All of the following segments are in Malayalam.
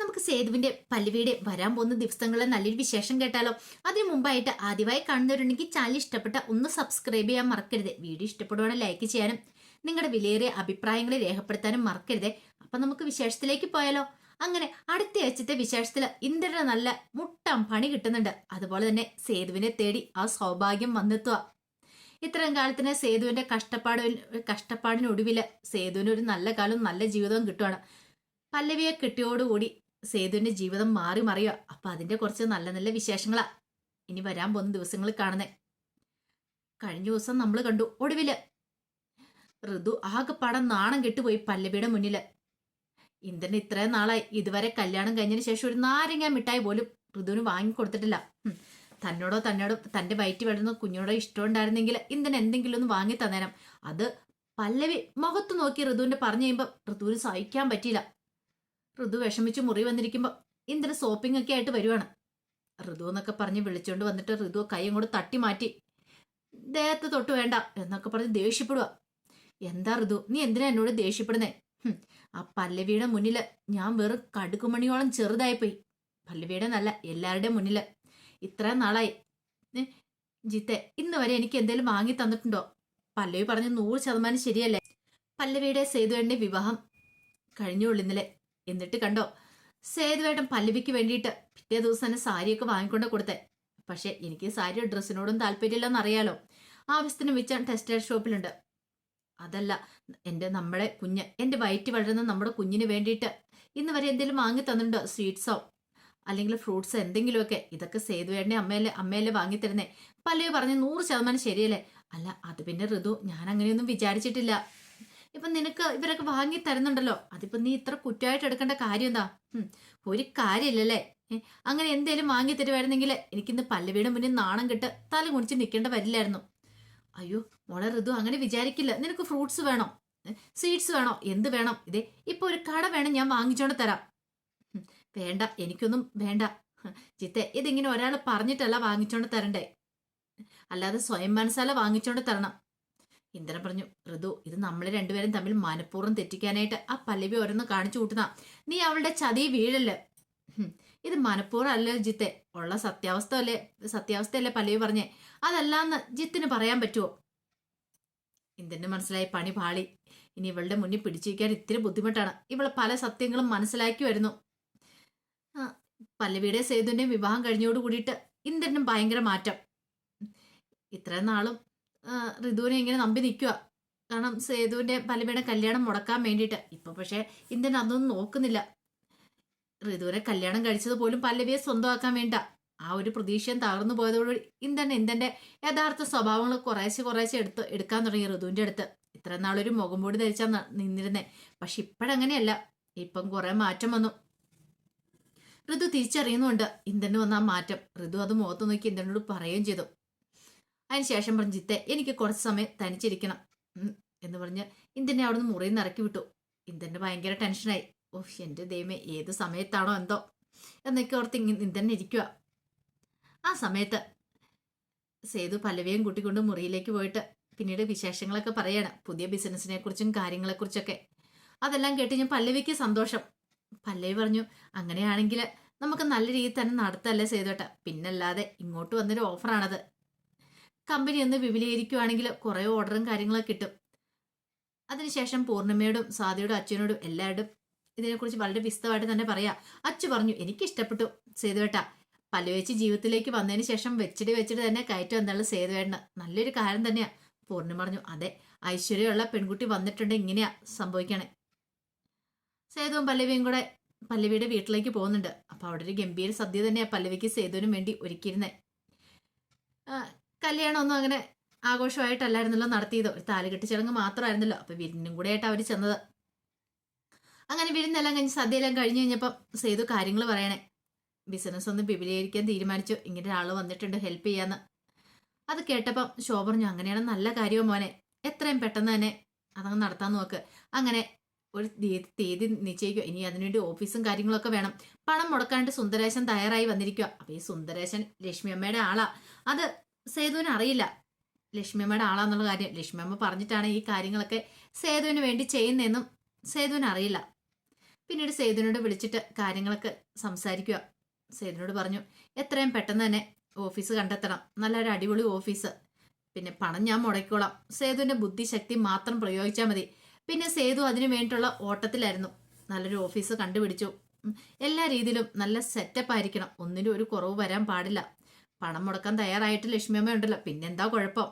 നമുക്ക് സേതുവിന്റെ പല്ലുവീട് വരാൻ പോകുന്ന ദിവസങ്ങളിലെ നല്ലൊരു വിശേഷം കേട്ടാലോ? അതിനു മുമ്പായിട്ട് ആദ്യമായി കാണുന്നവരുണ്ടെങ്കിൽ ചാനൽ ഇഷ്ടപ്പെട്ട ഒന്ന് സബ്സ്ക്രൈബ് ചെയ്യാൻ മറക്കരുത്. വീഡിയോ ഇഷ്ടപ്പെടുവാണെങ്കിൽ ലൈക്ക് ചെയ്യാനും നിങ്ങളുടെ വിലയേറിയ അഭിപ്രായങ്ങൾ രേഖപ്പെടുത്താനും മറക്കരുത്. അപ്പൊ നമുക്ക് വിശേഷത്തിലേക്ക് പോയാലോ? അങ്ങനെ അടുത്ത ആഴ്ചത്തെ വിശേഷത്തിൽ ഇന്ദ്രന് നല്ല മുട്ടാം പണി കിട്ടുന്നുണ്ട്. അതുപോലെ തന്നെ സേതുവിനെ തേടി ആ സൗഭാഗ്യം വന്നെത്തുക. ഇത്രയും കാലത്തിന് സേതുവിന്റെ കഷ്ടപ്പാട് കഷ്ടപ്പാടിനൊടുവിൽ സേതുവിന് ഒരു നല്ല കാലവും നല്ല ജീവിതവും കിട്ടുവാണ്. പല്ലവിയെ കിട്ടിയോടുകൂടി സേതുവിന്റെ ജീവിതം മാറി മറിയുക. അപ്പൊ അതിന്റെ കുറച്ച് നല്ല നല്ല വിശേഷങ്ങളാ. ഇനി വരാൻ പോകുന്ന ദിവസങ്ങളിൽ കാണുന്നേ. കഴിഞ്ഞ ദിവസം നമ്മൾ കണ്ടു ഒടുവിൽ. ഋതു ആകെപ്പാടം നാണം കെട്ടുപോയി പല്ലവിയുടെ മുന്നിൽ. ഇന്ദ്രൻ ഇത്രയും നാളായി. ഇതുവരെ കല്യാണം കഴിഞ്ഞതിന് ശേഷം ഒരു നാരങ്ങ മിഠായി പോലും ഋതുവിന് വാങ്ങിക്കൊടുത്തിട്ടില്ല. തന്നോടോ തന്നോടോ തന്റെ വയറ്റി വളരുന്ന കുഞ്ഞോടോ ഇഷ്ടമുണ്ടായിരുന്നെങ്കിൽ ഇന്ദ്രൻ എന്തെങ്കിലും ഒന്ന് വാങ്ങി തന്നേരം. അത് പല്ലവി മുഖത്ത് നോക്കി ഋതുവിന്റെ പറഞ്ഞു കഴിയുമ്പോൾ ഋതുവിന് സഹിക്കാൻ പറ്റിയില്ല. ഋതു വിഷമിച്ച് മുറി വന്നിരിക്കുമ്പോൾ ഇന്ദ്രൻ സോപ്പിംഗ് ഒക്കെ ആയിട്ട് വരുവാണ്. ഋതു എന്നൊക്കെ പറഞ്ഞ് വിളിച്ചോണ്ട് വന്നിട്ട് ഋതു കൈയും കൂടെ തട്ടി മാറ്റി. ദേഹത്ത് തൊട്ട് വേണ്ട എന്നൊക്കെ പറഞ്ഞ് ദേഷ്യപ്പെടുക എന്താ ഋതു? നീ എന്തിനാ എന്നോട് ദേഷ്യപ്പെടുന്നേ? ആ പല്ലവിയുടെ മുന്നിൽ ഞാൻ വെറും കടുക്കുമണിയോളം ചെറുതായിപ്പോയി. പല്ലവിയുടെ നല്ല എല്ലാവരുടെയും മുന്നിൽ. ഇത്രയും നാളായി. ജിത്തെ ഇന്ന് വരെ എനിക്ക് എന്തെങ്കിലും വാങ്ങി തന്നിട്ടുണ്ടോ? പല്ലവി പറഞ്ഞ നൂറ് ശതമാനം ശരിയല്ലേ? പല്ലവിയുടെ സേതുവേട്ടന്റെ വിവാഹം കഴിഞ്ഞുള്ളൂ എന്നിട്ട് കണ്ടോ? സേതുവേട്ടൻ പല്ലവിക്ക് വേണ്ടിയിട്ട് പിറ്റേ ദിവസം തന്നെ സാരിയൊക്കെ വാങ്ങിക്കൊണ്ട് കൊടുത്തേ. പക്ഷെ എനിക്ക് സാരി ഡ്രസ്സിനോടും താല്പര്യമില്ലെന്ന് അറിയാലോ. ആവശ്യത്തിന് മിച്ചം ടെക്സ്റ്റൈൽ ഷോപ്പിലുണ്ട്. അതല്ല എന്റെ നമ്മുടെ കുഞ്ഞ് എന്റെ വയറ്റ് വളരുന്ന നമ്മുടെ കുഞ്ഞിന് വേണ്ടിയിട്ട് ഇന്ന് വരെ എന്തെങ്കിലും വാങ്ങി തന്നിട്ടുണ്ടോ? സ്വീറ്റ്സോ? അല്ലെങ്കിൽ ഫ്രൂട്ട്സ് എന്തെങ്കിലുമൊക്കെ? ഇതൊക്കെ സേതുവേടനെ അമ്മയല്ലേ അമ്മയല്ലേ വാങ്ങി തരുന്നേ. പല്ലവി പറഞ്ഞ് നൂറ് ശതമാനം ശരിയല്ലേ? അല്ല അത് പിന്നെ ഋതു ഞാൻ അങ്ങനെയൊന്നും വിചാരിച്ചിട്ടില്ല. ഇപ്പൊ നിനക്ക് ഇവരൊക്കെ വാങ്ങി തരുന്നുണ്ടല്ലോ. അതിപ്പോ നീ ഇത്ര കുറ്റമായിട്ട് എടുക്കേണ്ട കാര്യം എന്താ? ഒരു കാര്യമില്ലല്ലേ? അങ്ങനെ എന്തേലും വാങ്ങി തരുമായിരുന്നെങ്കിൽ എനിക്കിന്ന് പല്ലവിയുടെ മുന്നിൽ നാണം കെട്ട് തല കുണിച്ച് നിൽക്കേണ്ട വരില്ലായിരുന്നു. അയ്യോ മോളെ ഋതു അങ്ങനെ വിചാരിക്കില്ല. നിനക്ക് ഫ്രൂട്ട്സ് വേണോ? സ്വീറ്റ്സ് വേണോ? എന്ത് വേണം? ഇതേ ഇപ്പൊ ഒരു കട വേണം ഞാൻ വാങ്ങിച്ചോണ്ട് തരാം. വേണ്ട എനിക്കൊന്നും വേണ്ട. ചിത്തെ ഇതിങ്ങനെ ഒരാൾ പറഞ്ഞിട്ടല്ല വാങ്ങിച്ചോണ്ട് തരണ്ടേ? അല്ലാതെ സ്വയം മനസ്സാല വാങ്ങിച്ചോണ്ട് തരണം. ഇന്ദ്രൻ പറഞ്ഞു ഋതു ഇത് നമ്മൾ രണ്ടുപേരും തമ്മിൽ മനഃപൂർവം തെറ്റിക്കാനായിട്ട് ആ പല്ലവി ഓരോന്ന് കാണിച്ചു കൂട്ടുന്ന നീ അവളുടെ ചതി വീഴല്ല? ഇത് മനഃപൂർവം അല്ല ജിത്തെ. ഉള്ള സത്യാവസ്ഥ അല്ലേ സത്യാവസ്ഥയല്ലേ പല്ലവി പറഞ്ഞേ. അതല്ലാന്ന് ജിത്തിന് പറയാൻ പറ്റുമോ ഇന്ദ്രന് മനസ്സിലായി പണി പാളി. ഇനി ഇവളുടെ മുന്നിൽ പിടിച്ചിരിക്കാൻ ഇത്തിരി ബുദ്ധിമുട്ടാണ്. ഇവൾ പല സത്യങ്ങളും മനസ്സിലാക്കി വരുന്നു. പല്ലവിയുടെ സേതുവിന്റെ വിവാഹം കഴിഞ്ഞോട് കൂടിയിട്ട് ഇന്ദ്രനും ഭയങ്കര മാറ്റം. ഇത്രയും നാളും ഋതുവിനെ ഇങ്ങനെ നമ്പി നിൽക്കുക കാരണം സേതുവിന്റെ പല്ലവിയുടെ കല്യാണം മുടക്കാൻ വേണ്ടിയിട്ട്. ഇപ്പം പക്ഷേ ഇന്ത്യൻ അതൊന്നും നോക്കുന്നില്ല. ഋതുവിനെ കല്യാണം കഴിച്ചത് പോലും പല്ലവിയെ സ്വന്തമാക്കാൻ വേണ്ട ആ ഒരു പ്രതീക്ഷയും തകർന്നു പോയതോടുകൂടി ഇന്ദ്രൻ ഇന്ത്യന്റെ യഥാർത്ഥ സ്വഭാവങ്ങൾ കുറേശ്ശെ കുറേശ്ശെ എടുത്ത് എടുക്കാൻ തുടങ്ങി ഋതുവിന്റെ അടുത്ത്. ഇത്ര നാളൊരു മുഖം മൂടി ധരിച്ചാൽ നിന്നിരുന്നേ. പക്ഷെ ഇപ്പോഴങ്ങനെയല്ല. ഇപ്പം കുറേ മാറ്റം വന്നു. ഋതു തിരിച്ചറിയുന്നുണ്ട്. ഇന്ദ്രന് വന്ന ആ മാറ്റം. ഋതു അത് മുഖത്ത് നോക്കി ഇന്ദ്രനോട് പറയുകയും ചെയ്തു. അതിനുശേഷം പറഞ്ഞു ജിത്തെ എനിക്ക് കുറച്ച് സമയം തനിച്ചിരിക്കണം. എന്ന് പറഞ്ഞ് ഇന്ദ്രനെ അവിടുന്ന് മുറിയിൽ നിന്ന് ഇറക്കി വിട്ടു. ഇന്ദ്രന് ഭയങ്കര ടെൻഷനായി ഓഹ് എന്റെ ദൈവമേ ഏത് സമയത്താണോ എന്തോ? എന്നൊക്കെ ഓർത്ത് ഇന്ദനെ ഇരിക്കുക ആ സമയത്ത് സേതു പല്ലവിയും കൂട്ടിക്കൊണ്ട് മുറിയിലേക്ക് പോയിട്ട് പിന്നീട് വിശേഷങ്ങളൊക്കെ പറയാണ് പുതിയ ബിസിനസ്സിനെ കുറിച്ചും കാര്യങ്ങളെക്കുറിച്ചൊക്കെ അതെല്ലാം കേട്ട് ഞാൻ പല്ലവിക്ക് സന്തോഷം. പല്ലവി പറഞ്ഞു അങ്ങനെയാണെങ്കിൽ നമുക്ക് നല്ല രീതിയിൽ തന്നെ നടത്തല്ലേ സേതുട്ട. പിന്നല്ലാതെ ഇങ്ങോട്ട് വന്നൊരു ഓഫറാണത് കമ്പനി ഒന്ന് വിപുലീകരിക്കുവാണെങ്കിൽ കുറേ ഓർഡറും കാര്യങ്ങളൊക്കെ കിട്ടും. അതിനുശേഷം പൂർണിമയോടും സാദിയോടും അച്ഛനോടും എല്ലാവരോടും ഇതിനെക്കുറിച്ച് വളരെ വിസ്തമായിട്ട് തന്നെ പറയാ. അച്ചു പറഞ്ഞു എനിക്ക് ഇഷ്ടപ്പെട്ടു സേതുവേട്ട. പല്ലുവെച്ച് ജീവിതത്തിലേക്ക് വന്നതിന് ശേഷം വെച്ചിട്ട് വെച്ചിട്ട് തന്നെ കയറ്റം എന്നുള്ള സേതുവേട്ടന്? നല്ലൊരു കാര്യം തന്നെയാ. പൂർണിമ പറഞ്ഞു അതെ ഐശ്വര്യമുള്ള പെൺകുട്ടി വന്നിട്ടുണ്ട് ഇങ്ങനെയാ സംഭവിക്കണേ. സേതുവും പല്ലവിയും കൂടെ പല്ലവിയുടെ വീട്ടിലേക്ക് പോകുന്നുണ്ട്. അപ്പൊ അവിടെ ഒരു ഗംഭീര സദ്യ തന്നെയാ പല്ലവിക്ക് സേതുവിനും വേണ്ടി ഒരുക്കിയിരുന്നേ. ആ, കല്യാണമൊന്നും അങ്ങനെ ആഘോഷമായിട്ടല്ലായിരുന്നല്ലോ നടത്തിയത്. ഒരു താലുകെട്ട് ചടങ്ങ് മാത്രമായിരുന്നല്ലോ. അപ്പൊ വിരുന്നും കൂടെ ആയിട്ട് അവർ ചെന്നത്. അങ്ങനെ വിരുന്നെല്ലാം കഴിഞ്ഞ് സദ്യയെല്ലാം കഴിഞ്ഞു കഴിഞ്ഞപ്പം സേതു കാര്യങ്ങൾ പറയണേ. ബിസിനസ് ഒന്ന് വിപുലീകരിക്കാൻ തീരുമാനിച്ചു. ഇങ്ങനെ ഒരാൾ വന്നിട്ടുണ്ട്. ഹെൽപ്പ് ചെയ്യാന്ന്. അത് കേട്ടപ്പം ശോഭ പറഞ്ഞു അങ്ങനെയാണ് നല്ല കാര്യവും മോനെ. എത്രയും പെട്ടെന്ന് തന്നെ അതങ്ങ് നടത്താൻ നോക്ക്. അങ്ങനെ ഒരു തീയതി നിശ്ചയിക്കുക. ഇനി അതിനുവേണ്ടി ഓഫീസും കാര്യങ്ങളൊക്കെ വേണം. പണം മുടക്കാണ്ട് സുന്ദരേശൻ തയ്യാറായി വന്നിരിക്കുക അപ്പൊ ഈ സുന്ദരേശൻ ലക്ഷ്മി അമ്മയുടെ ആളാ. അത് സേതുവിന് അറിയില്ല. ലക്ഷ്മിയമ്മയുടെ ആളാന്നുള്ള കാര്യം. ലക്ഷ്മിയമ്മ പറഞ്ഞിട്ടാണ് ഈ കാര്യങ്ങളൊക്കെ സേതുവിന് വേണ്ടി ചെയ്യുന്നതെന്നും സേതുവിന് അറിയില്ല. പിന്നീട് സേതുവിനോട് വിളിച്ചിട്ട് കാര്യങ്ങളൊക്കെ സംസാരിക്കുക സേതുവിനോട് പറഞ്ഞു എത്രയും പെട്ടെന്ന് തന്നെ ഓഫീസ് കണ്ടെത്തണം. നല്ലൊരു അടിപൊളി ഓഫീസ്. പിന്നെ പണം ഞാൻ മുടക്കിക്കോളാം. സേതുവിന്റെ ബുദ്ധിശക്തി മാത്രം പ്രയോഗിച്ചാൽ മതി. പിന്നെ സേതു അതിനു വേണ്ടിയിട്ടുള്ള ഓട്ടത്തിലായിരുന്നു. നല്ലൊരു ഓഫീസ് കണ്ടുപിടിച്ചു. എല്ലാ രീതിയിലും നല്ല സെറ്റപ്പ് ആയിരിക്കണം ഒന്നിനും ഒരു കുറവ് വരാൻ പാടില്ല. പണം മുടക്കാൻ തയ്യാറായിട്ട് ലക്ഷ്മിയമ്മ ഉണ്ടല്ലോ. പിന്നെന്താ കുഴപ്പം?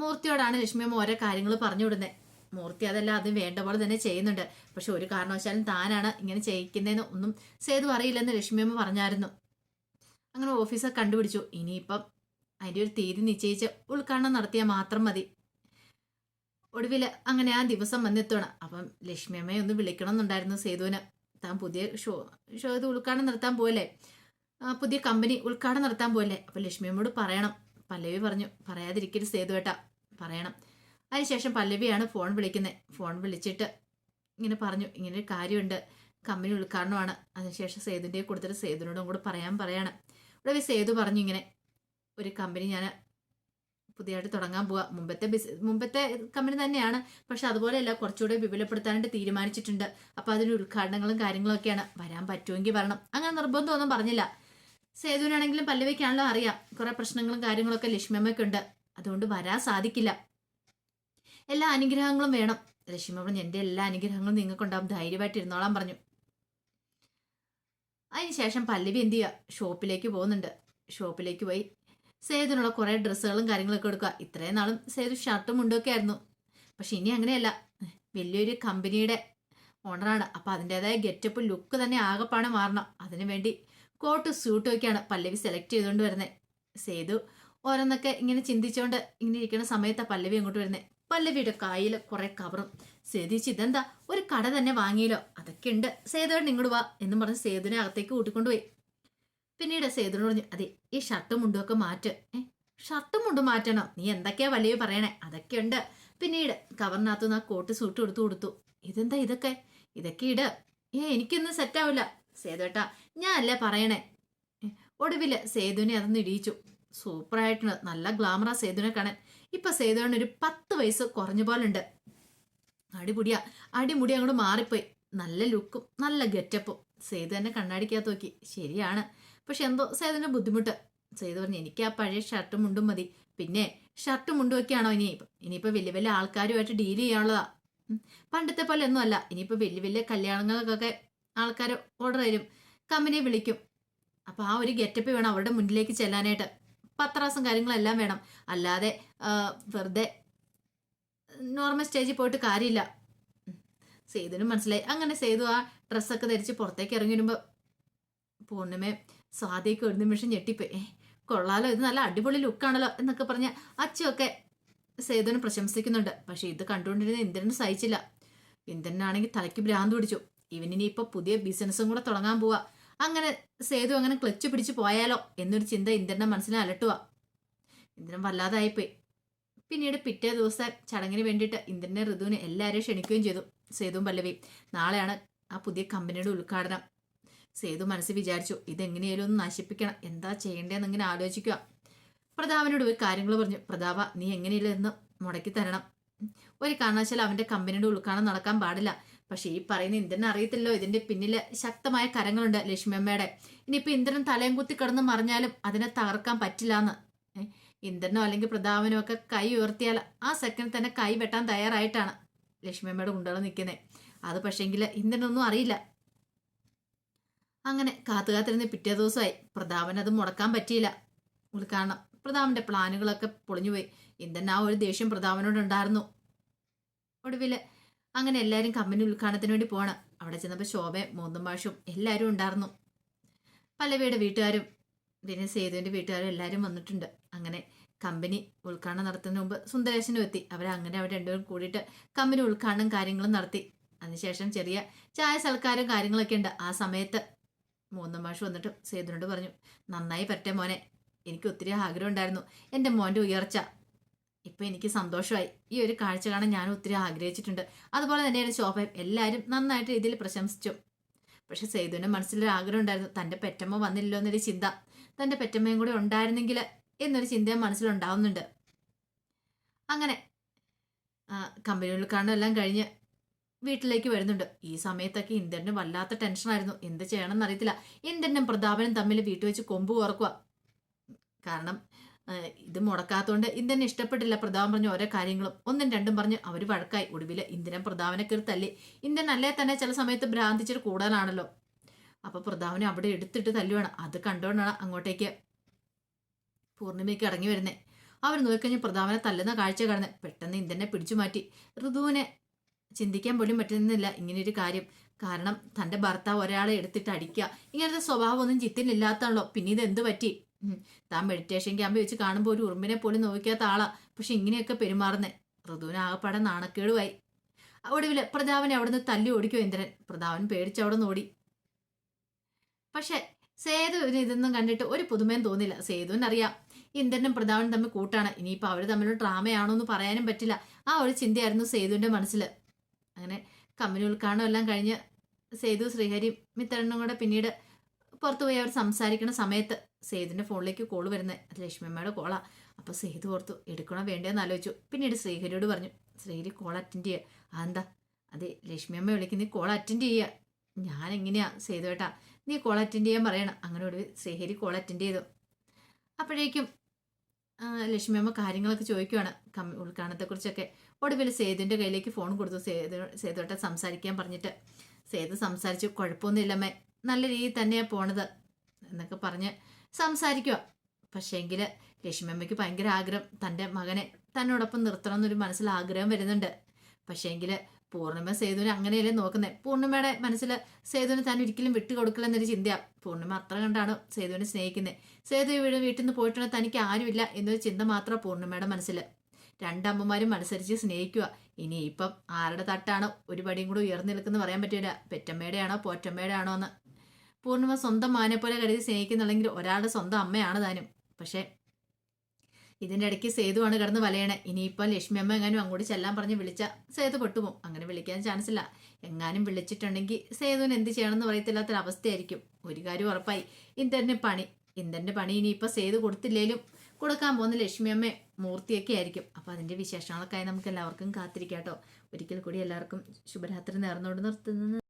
മൂർത്തിയോടാണ് ലക്ഷ്മിയമ്മ ഓരോ കാര്യങ്ങൾ പറഞ്ഞു വിടുന്നത് മൂർത്തി അതെല്ലാം അത് വേണ്ട പോലെ തന്നെ ചെയ്യുന്നുണ്ട്. പക്ഷെ ഒരു കാരണവശാലും താനാണ് ഇങ്ങനെ ചെയ്യിക്കുന്നതെന്ന് ഒന്നും സേതു അറിയില്ലെന്ന് ലക്ഷ്മിയമ്മ പറഞ്ഞായിരുന്നു. അങ്ങനെ ഓഫീസർ കണ്ടുപിടിച്ചു. ഇനിയിപ്പം അതിന്റെ ഒരു തീയതി നിശ്ചയിച്ച് ഉദ്ഘാടനം നടത്തിയാൽ മാത്രം മതി. ഒടുവിൽ അങ്ങനെ ആ ദിവസം വന്നെത്തുകയാണ് അപ്പം ലക്ഷ്മിയമ്മയെ ഒന്ന് വിളിക്കണം എന്നുണ്ടായിരുന്നു സേതുവിന്. താൻ പുതിയ ഷോ ഷോ ഇത് ഉദ്ഘാടനം നടത്താൻ പോയല്ലേ പുതിയ കമ്പനി ഉദ്ഘാടനം നടത്താൻ പോയല്ലേ ലക്ഷ്മി അമ്മയോട് പറയണം. പല്ലവി പറഞ്ഞു. പറയാതിരിക്കരുത് സേതുവേട്ടാ. പറയണം. അതിനുശേഷം പല്ലവിയാണ് ഫോൺ വിളിക്കുന്നത്. ഫോൺ വിളിച്ചിട്ട് ഇങ്ങനെ പറഞ്ഞു. ഇങ്ങനെ ഒരു കാര്യമുണ്ട്. കമ്പനി ഉദ്ഘാടനമാണ്. അതിനുശേഷം സേതുവിന്റെ കൊടുത്തിട്ട് സേതുവിനോടും കൂടെ പറയാൻ പറയാണ്. ഇവിടെ സേതു പറഞ്ഞു ഇങ്ങനെ ഒരു കമ്പനി ഞാൻ പുതിയതായിട്ട് തുടങ്ങാൻ പോവാ. മുമ്പത്തെ ബിസ് മുമ്പത്തെ കമ്പനി തന്നെയാണ്. പക്ഷെ അതുപോലെയല്ല കുറച്ചുകൂടെ വിപുലപ്പെടുത്താനായിട്ട് തീരുമാനിച്ചിട്ടുണ്ട്. അപ്പോൾ അതിന് ഉദ്ഘാടനങ്ങളും കാര്യങ്ങളും ഒക്കെയാണ് വരാൻ പറ്റുമെങ്കിൽ വരണം. അങ്ങനെ നിർബന്ധമൊന്നും പറഞ്ഞില്ല. സേതുവിനാണെങ്കിലും പല്ലവിക്കാണല്ലോ അറിയാം. കുറേ പ്രശ്നങ്ങളും കാര്യങ്ങളൊക്കെ ലക്ഷ്മിയമ്മയ്ക്ക് ഉണ്ട് അതുകൊണ്ട് വരാൻ സാധിക്കില്ല. എല്ലാ അനുഗ്രഹങ്ങളും വേണം. ലക്ഷ്മി പറഞ്ഞു എന്റെ എല്ലാ അനുഗ്രഹങ്ങളും നിങ്ങൾക്കുണ്ടാവും. ധൈര്യമായിട്ട് ഇരുന്നോളാം പറഞ്ഞു. അതിനുശേഷം പല്ലവി എന്ത് ചെയ്യുക ഷോപ്പിലേക്ക് പോകുന്നുണ്ട്. ഷോപ്പിലേക്ക് പോയി സേതുവിനുള്ള കുറേ ഡ്രസ്സുകളും കാര്യങ്ങളൊക്കെ എടുക്കുക. ഇത്രയും നാളും സേതു ഷർട്ടും മുണ്ടൊക്കെ ആയിരുന്നു. പക്ഷെ ഇനി അങ്ങനെയല്ല. വലിയൊരു കമ്പനിയുടെ ഓണറാണ് അപ്പം അതിന്റെതായ ഗെറ്റപ്പ് ലുക്ക് തന്നെ ആകെപ്പാണ് മാറണം. അതിനു വേണ്ടി കോട്ട് സ്യൂട്ടും ഒക്കെയാണ് പല്ലവി സെലക്ട് ചെയ്തുകൊണ്ട് വരുന്നത് സേതു ഓരോന്നൊക്കെ ഇങ്ങനെ ചിന്തിച്ചുകൊണ്ട് ഇങ്ങനെ ഇരിക്കുന്ന സമയത്താണ് പല്ലവി അങ്ങോട്ട് വരുന്നത് പല്ലവിയുടെ കായിൽ കുറെ കവറും. സേതിച്ച് ഇതെന്താ? ഒരു കട തന്നെ വാങ്ങിയല്ലോ. അതൊക്കെ ഉണ്ട്. സേതുവേട്ടൻ ഇങ്ങോട്ട് വാ. എന്നും പറഞ്ഞ് സേതുവിനെ അകത്തേക്ക് കൂട്ടിക്കൊണ്ടുപോയി പിന്നീട് സേതുവിനോട് പറഞ്ഞു അതെ ഈ ഷർട്ടും മുണ്ടും ഒക്കെ മാറ്റ്. ഏ ഷർട്ടും മുണ്ടും മാറ്റണോ. നീ എന്തൊക്കെയാ പല്ലവി പറയണേ? അതൊക്കെ ഉണ്ട്. പിന്നീട് കവറിനകത്തുനിന്ന് ആ കോട്ട് സൂട്ട് കൊടുത്തു കൊടുത്തു. ഇതെന്താ ഇതൊക്കെ? ഇതൊക്കെ ഇട്. ഏ എനിക്കൊന്നും സെറ്റാവില്ല സേതുവേട്ടാ ഞാൻ അല്ലേ പറയണേ? ഒടുവിൽ സേതുവിനെ അതൊന്ന് ഇടിയിച്ചു. സൂപ്പറായിട്ടുണ്ട് നല്ല ഗ്ലാമറാ സേതുവിനെ കാണാൻ. ഇപ്പൊ സേതുവിന് ഒരു പത്ത് വയസ്സ് കുറഞ്ഞ പോലുണ്ട്. അടിപൊടിയാ അടിമുടി അങ്ങോട്ട് മാറിപ്പോയി. നല്ല ലുക്കും നല്ല ഗെറ്റപ്പും സേതു തന്നെ കണ്ണാടിക്കകത്ത് നോക്കി. ശരിയാണ്. പക്ഷെ എന്തോ സേതുവിന്റെ ബുദ്ധിമുട്ട്. സേതു പറഞ്ഞു എനിക്ക് ആ പഴയ ഷർട്ടും മുണ്ടും മതി. പിന്നെ ഷർട്ടും മുണ്ടും ഒക്കെയാണോ ഇനി? ഇനിയിപ്പോ വലിയ വലിയ ആൾക്കാരുമായിട്ട് ഡീൽ ചെയ്യാനുള്ളതാ. പണ്ടത്തെ പോലെ ഒന്നും അല്ല ഇനിയിപ്പോ വലിയ വലിയ കല്യാണങ്ങൾക്കൊക്കെ ആൾക്കാർ ഓർഡർ തരും. കമ്പനി വിളിക്കും. അപ്പോൾ ആ ഒരു ഗെറ്റപ്പ് വേണം അവരുടെ മുന്നിലേക്ക് ചെല്ലാനായിട്ട്. പത്രാസും കാര്യങ്ങളെല്ലാം വേണം. അല്ലാതെ വെറുതെ നോർമൽ സ്റ്റേജിൽ പോയിട്ട് കാര്യമില്ല. സെയ്തിനും മനസ്സിലായി. അങ്ങനെ സേതു ആ ഡ്രസ്സൊക്കെ ധരിച്ച് പുറത്തേക്ക് ഇറങ്ങി വരുമ്പോൾ പൂർണിമയും സ്വാതിയൊക്കെ ഒരു നിമിഷം ഞെട്ടിപ്പോയി. കൊള്ളാലോ ഇത് നല്ല അടിപൊളി ലുക്കാണല്ലോ എന്നൊക്കെ പറഞ്ഞ് അച്ഛയൊക്കെ സേതുവിനെ പ്രശംസിക്കുന്നുണ്ട്. പക്ഷെ ഇത് കണ്ടുകൊണ്ടിരുന്ന ഇന്ദ്രന് സഹിച്ചില്ല. ഇന്ദ്രനാണെങ്കിൽ തലയ്ക്ക് ഭ്രാന്ത് പിടിച്ചു. ഇവനിനി ഇപ്പൊ പുതിയ ബിസിനസ്സും കൂടെ തുടങ്ങാൻ പോവാ. അങ്ങനെ സേതു അങ്ങനെ ക്ലച്ച് പിടിച്ച് പോയാലോ എന്നൊരു ചിന്ത ഇന്ദ്രന്റെ മനസ്സിനെ അലട്ടുക ഇന്ദ്രൻ വല്ലാതായിപ്പോയി. പിന്നീട് പിറ്റേ ദിവസം ചടങ്ങിന് വേണ്ടിയിട്ട് ഇന്ദ്രനെ ഋതുവിനെ എല്ലാവരെയും ക്ഷണിക്കുകയും ചെയ്തു. സേതുവും പല്ലവിയും. നാളെയാണ് ആ പുതിയ കമ്പനിയുടെ ഉദ്ഘാടനം. സേതു മനസ്സിൽ വിചാരിച്ചു ഇതെങ്ങനെയാലും ഒന്ന് നശിപ്പിക്കണം. എന്താ ചെയ്യേണ്ടതെന്ന് ഇങ്ങനെ ആലോചിക്കുക പ്രതാപനോട് ഒരു കാര്യങ്ങൾ പറഞ്ഞു. പ്രതാപ നീ എങ്ങനെയില്ല എന്ന് മുടക്കി തരണം. ഒരു കാരണവശാലും അവന്റെ കമ്പനിയുടെ ഉൾക്കാണം നടക്കാൻ പാടില്ല. പക്ഷെ ഈ പറയുന്ന ഇന്ദ്രൻ അറിയത്തില്ലോ ഇതിന്റെ പിന്നിൽ ശക്തമായ കരങ്ങളുണ്ട് ലക്ഷ്മിയമ്മയുടെ ഇനിയിപ്പോ ഇന്ദ്രൻ തലയും കുത്തി കിടന്ന് മറിഞ്ഞാലും അതിനെ തകർക്കാൻ പറ്റില്ല എന്ന് ഇന്ദ്രനോ അല്ലെങ്കിൽ പ്രതാപനോ ഒക്കെ കൈ ഉയർത്തിയാൽ ആ സെക്കൻഡ് തന്നെ കൈ വെട്ടാൻ തയ്യാറായിട്ടാണ് ലക്ഷ്മിയമ്മയുടെ കുണ്ടകൾ നിൽക്കുന്നത് അത് പക്ഷേങ്കിൽ ഇന്ദ്രനൊന്നും അറിയില്ല. അങ്ങനെ കാത്തുകാത്തിരുന്ന് പിറ്റേ ദിവസമായി. പ്രതാപൻ അത് മുടക്കാൻ പറ്റിയില്ല. കാരണം പ്രതാപന്റെ പ്ലാനുകളൊക്കെ പൊളിഞ്ഞുപോയി. ഇന്ദ്രൻ ആ ഒരു ദേഷ്യം പ്രതാപനോട് ഉണ്ടായിരുന്നു. ഒടുവിൽ അങ്ങനെ എല്ലാവരും കമ്പനി ഉദ്ഘാടനത്തിന് വേണ്ടി പോകണം അവിടെ ചെന്നപ്പോൾ ശോഭയും മൂന്നും മാഷും എല്ലാവരും ഉണ്ടായിരുന്നു. പല്ലവിയുടെ വീട്ടുകാരും പിന്നെ സേതുവിന്റെ വീട്ടുകാരും എല്ലാവരും വന്നിട്ടുണ്ട്. അങ്ങനെ കമ്പനി ഉദ്ഘാടനം നടത്തുന്നതിന് മുമ്പ് സുന്ദരേശനും എത്തി. അവരങ്ങനെ അവർ രണ്ടുപേരും കൂടിയിട്ട് കമ്പനി ഉദ്ഘാടനം കാര്യങ്ങളും നടത്തി. അതിനുശേഷം ചെറിയ ചായ സൽക്കാരം കാര്യങ്ങളൊക്കെ ഉണ്ട്. ആ സമയത്ത് മൂന്നും മാഷ് വന്നിട്ട് സേതുവിനോട് പറഞ്ഞു നന്നായി പറ്റേ മോനെ. എനിക്ക് ഒത്തിരി ആഗ്രഹം ഉണ്ടായിരുന്നു. എന്റെ മോന്റെ ഉയർച്ച ഇപ്പം എനിക്ക് സന്തോഷമായി ഈ ഒരു കാഴ്ച കാണാൻ ഞാൻ ഒത്തിരി ആഗ്രഹിച്ചിട്ടുണ്ട്. അതുപോലെ തന്നെ തന്നെയാണ് ശോഭയും എല്ലാവരും നന്നായിട്ട് ഇതിൽ പ്രശംസിച്ചു. പക്ഷെ സേതുവിന്റെ മനസ്സിലൊരു ആഗ്രഹം ഉണ്ടായിരുന്നു. തന്റെ പെറ്റമ്മ വന്നില്ലല്ലോ എന്നൊരു ചിന്ത. തന്റെ പെറ്റമ്മയും കൂടെ ഉണ്ടായിരുന്നെങ്കിൽ എന്നൊരു ചിന്ത മനസ്സിലുണ്ടാവുന്നുണ്ട് അങ്ങനെ ആ, കമ്പനി ഉദ്ഘാടനം എല്ലാം കഴിഞ്ഞ് വീട്ടിലേക്ക് വരുന്നുണ്ട്. ഈ സമയത്തൊക്കെ ഇന്ദ്രന് വല്ലാത്ത ടെൻഷനായിരുന്നു. എന്ത് ചെയ്യണമെന്ന് അറിയത്തില്ല. ഇന്ദ്രനും പ്രതാപനും തമ്മിൽ വീട്ടുവെച്ച് കൊമ്പ് കുറക്കുക. കാരണം ഇത് മുടക്കാത്തോണ്ട് ഇന്ദ്രനെ ഇഷ്ടപ്പെട്ടില്ല. പ്രതാപൻ പറഞ്ഞ ഓരോ കാര്യങ്ങളും ഒന്നും രണ്ടും പറഞ്ഞ് അവർ വഴക്കായി. ഒടുവിൽ ഇന്ദ്രൻ പ്രതാപനെ കയറി ഇന്ദൻ അല്ലേ തന്നെ ചില സമയത്ത് ഭ്രാന്തിച്ചിട്ട് കൂടാനാണല്ലോ അപ്പൊ പ്രതാപനെ അവിടെ എടുത്തിട്ട് തല്ലുവാണ്. അത് കണ്ടുകൊണ്ടാണ് അങ്ങോട്ടേക്ക് പൂർണിമയ്ക്ക് ഇറങ്ങി വരുന്നത് അവർ നോക്കിക്കഴിഞ്ഞ് പ്രതാപനെ തല്ലുന്ന കാഴ്ച കടന്ന് പെട്ടെന്ന് ഇന്ദ്രനെ പിടിച്ചു മാറ്റി. ഋതുവിനെ ചിന്തിക്കാൻ പോലും പറ്റുന്നില്ല ഇങ്ങനെയൊരു കാര്യം. കാരണം തന്റെ ഭർത്താവ് ഒരാളെ എടുത്തിട്ട് അടിക്കുക. ഇങ്ങനത്തെ സ്വഭാവം ഒന്നും ചിത്തിനില്ലാത്താണല്ലോ പിന്നെ ഇത് എന്ത് പറ്റി. താൻ മെഡിറ്റേഷൻ ക്യാമ്പ് വെച്ച് കാണുമ്പോൾ ഒരു ഉറുമ്പിനെ പോലും നോക്കാത്ത ആളാ. പക്ഷെ ഇങ്ങനെയൊക്കെ പെരുമാറുന്നേ. ഋതുവിന് ആകപ്പാടെ നാണക്കേടുമായി ഒടുവിൽ പ്രതാപനെ അവിടുന്ന് തല്ലി ഓടിക്കോ ഇന്ദ്രൻ. പ്രതാപൻ പേടിച്ച് അവിടെ ഓടി പക്ഷെ സേതുവിന് ഇതൊന്നും കണ്ടിട്ട് ഒരു പുതുമയും തോന്നില്ല. സേതുവിനറിയാം ഇന്ദ്രനും പ്രതാപനും തമ്മിൽ കൂട്ടാണ്. ഇനിയിപ്പോൾ അവർ തമ്മിലുള്ള ഡ്രാമയാണോ എന്ന് പറയാനും പറ്റില്ല. ആ ഒരു ചിന്തയായിരുന്നു സേതുവിന്റെ മനസ്സിൽ അങ്ങനെ കമ്പനി ഉദ്ഘാടനം എല്ലാം കഴിഞ്ഞ് സേതു ശ്രീഹരി മിത്രനും കൂടെ പിന്നീട് പുറത്തു പോയി അവർ സംസാരിക്കുന്ന സമയത്ത് സേതുവിന്റെ ഫോണിലേക്ക് കോൾ വരുന്നത്. അത് ലക്ഷ്മിയമ്മയുടെ കോളാണ് അപ്പോൾ സേതു ഓർത്തു എടുക്കണോ വേണ്ടതെന്ന് ആലോചിച്ചു. പിന്നീട് ശ്രീഹരിയോട് പറഞ്ഞു ശ്രീഹരി കോൾ അറ്റൻഡ് ചെയ്യുക അതെന്താ അതെ ലക്ഷ്മിയമ്മ വിളിക്കുന്ന കോൾ അറ്റൻഡ് ചെയ്യുക ഞാൻ എങ്ങനെയാ സേതുവേട്ടാ നീ കോൾ അറ്റൻഡ് ചെയ്യാൻ പറയണം. അങ്ങനെ ഒടുവിൽ ശ്രീഹരി കോൾ അറ്റൻഡ് ചെയ്തു. അപ്പോഴേക്കും ലക്ഷ്മിയമ്മ കാര്യങ്ങളൊക്കെ ചോദിക്കുവാണ് കമ്മി ഉദ്ഘാടനത്തെക്കുറിച്ചൊക്കെ ഒടുവിൽ സേതുവിന്റെ കയ്യിലേക്ക് ഫോൺ കൊടുത്തു. സേതു സേതുവേട്ട സംസാരിക്കാൻ പറഞ്ഞിട്ട്. സേതു സംസാരിച്ചു. കുഴപ്പമൊന്നുമില്ലമ്മേ. നല്ല രീതിയിൽ തന്നെയാണ് പോണത് എന്നൊക്കെ പറഞ്ഞ് സംസാരിക്കുക പക്ഷേങ്കിൽ ലക്ഷ്മിയമ്മയ്ക്ക് ഭയങ്കര ആഗ്രഹം തന്റെ മകനെ തന്നോടൊപ്പം നിർത്തണം എന്നൊരു മനസ്സിൽ ആഗ്രഹം വരുന്നുണ്ട്. പക്ഷേങ്കിൽ പൂർണിമ സേതുവിനെ അങ്ങനെയല്ലേ നോക്കുന്നത് പൂർണിമയുടെ മനസ്സിൽ സേതുവിന് താൻ ഒരിക്കലും വിട്ടുകൊടുക്കില്ല എന്നൊരു ചിന്തയാണ് പൂർണിമ അത്ര കണ്ടാണ് സേതുവിനെ സ്നേഹിക്കുന്നത് സേതു വീട് വീട്ടിൽ നിന്ന് പോയിട്ടുണ്ടെങ്കിൽ തനിക്ക് ആരുമില്ല എന്നൊരു ചിന്ത മാത്രം പൂർണിമയുടെ മനസ്സിൽ രണ്ടമ്മമാരും മത്സരിച്ച് സ്നേഹിക്കുക ഇനി ഇപ്പം ആരുടെ തട്ടാണോ? ഒരു പടിയും കൂടെ ഉയർന്നു നിൽക്കുന്നത് പറയാൻ പറ്റില്ല പെറ്റമ്മയുടെ ആണോ പോറ്റമ്മയുടെ ആണോ എന്ന്. പൂർണിമ സ്വന്തം മാനെ പോലെ കരുതി സ്നേഹിക്കുന്നുണ്ടെങ്കിൽ ഒരാളുടെ സ്വന്തം അമ്മയാണ് താനും പക്ഷേ ഇതിന്റെ ഇടയ്ക്ക് സേതുവാണ് കിടന്ന് വലയണേ. ഇനിയിപ്പോൾ ലക്ഷ്മി അമ്മ എങ്ങാനും അങ്ങോട്ട് ചെല്ലാൻ പറഞ്ഞ് വിളിച്ച സേതു പെട്ടുപോകും. അങ്ങനെ വിളിക്കാൻ ചാൻസ് ഇല്ല. എങ്ങാനും വിളിച്ചിട്ടുണ്ടെങ്കിൽ സേതുവിന് എന്ത് ചെയ്യണമെന്ന് പറയത്തില്ലാത്തൊരവസ്ഥയായിരിക്കും ഒരു കാര്യം ഉറപ്പായി. ഇന്ദ്രന്റെ പണി. ഇന്ദ്രന്റെ പണി ഇനിയിപ്പോൾ സേതു കൊടുത്തില്ലേലും കൊടുക്കാൻ പോകുന്ന ലക്ഷ്മി അമ്മ മൂർത്തിയൊക്കെ ആയിരിക്കും. അപ്പോൾ അതിന്റെ വിശേഷങ്ങളൊക്കെ നമുക്ക് എല്ലാവർക്കും കാത്തിരിക്കാം കേട്ടോ. ഒരിക്കൽ കൂടി എല്ലാവർക്കും ശുഭരാത്രി നേർന്നുകൊണ്ട് നിർത്തുന്നത്